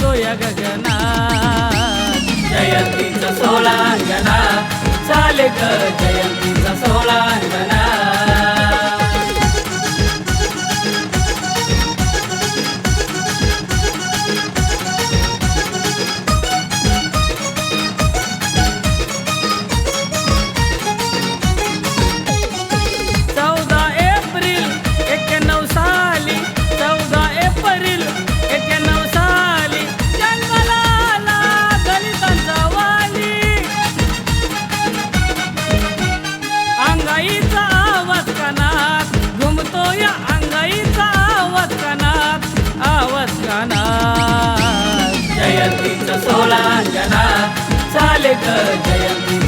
तो जयंतीचा सोळा अंगणा चाले ग जयंतीचा सोळा जयंतीचा सोला अंजना चाले ग जयंती.